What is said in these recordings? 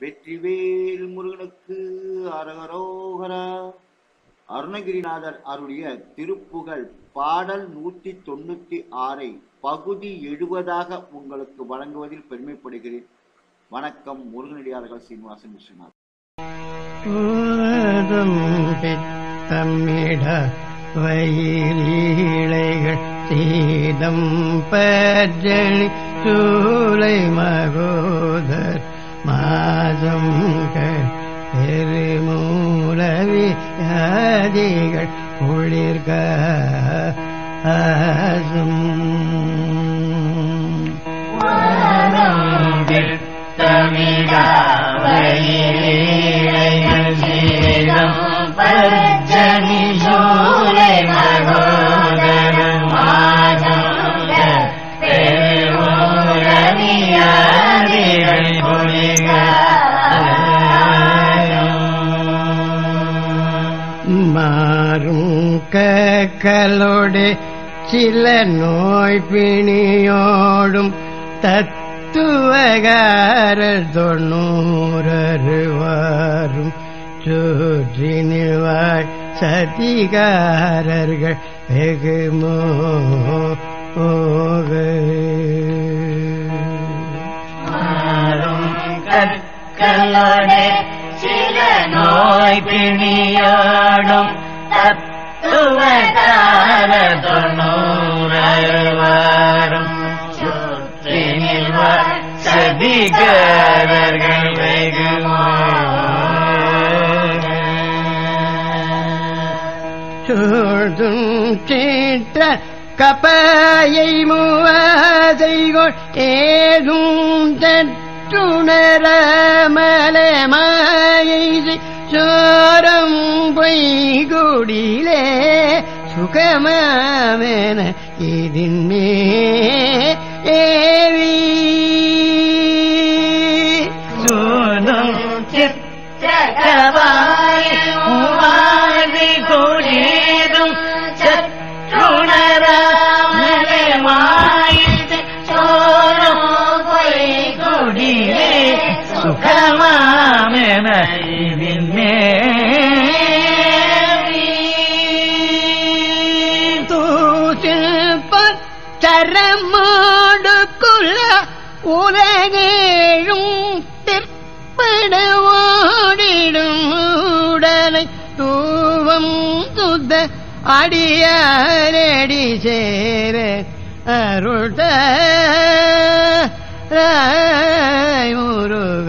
வெற்றிவேல் முருகனுக்கு அரகரோகரா. அருணகிரிநாதர் அருளிய திருப்புகழ் பாடல் நூத்தி தொண்ணூத்தி ஆறை பகுதி எழுபதாக உங்களுக்கு வழங்குவதில் பெருமைப்படுகிறேன். வணக்கம் முருகனடியார்கள் சீனிவாசன் விஸ்வநாத் தம்மிட பித்தமிட சீதம் பஜணி சூலை மகோதர் மாதம் பெருமூலவி ஆதிகள் குளிர்க ஆசும். பரஜனி மாறும் கக்கலோடு சில நோய் பிணியோடும் தத்துவகார தொண்ணூறருவாரும் சுற்றினிவாய் சதிகாரர்கள் வெகுமோ மாறும் நோய் பிணியோடும் தத்துவதார தொண்ணூறுவாரும் சுற்றினில் சதிகாரர்கள் சூழ்தும் சீற்ற கப்பாயை மூவாதைகோள் ஏதும் தற்றுணரமலமாயை ചോരം പൊയ്കുടിയിലെ സുഖമാവേന ഇതിന്മേ ഏവീ சுகமாமென இதில் தூசில் பச்சரமாடு குல உலகேழும் திற்பட உடலை தூவம் துத அடியாரடி சேர அருள் ராய் முருக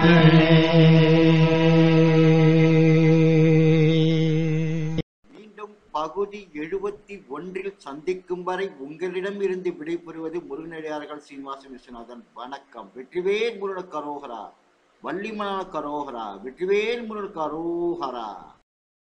மீண்டும் பகுதி எழுபத்தி ஒன்றில் சந்திக்கும் வரை உங்களிடம் இருந்து விடைபெறுவது முருகனடியார்கள் சீனிவாச விஸ்வநாதன். வணக்கம். வெற்றிவேல் முருகன் கரோகரா. வள்ளிமண கரோகரா. வெற்றிவேல் முருகன் கரோகரா.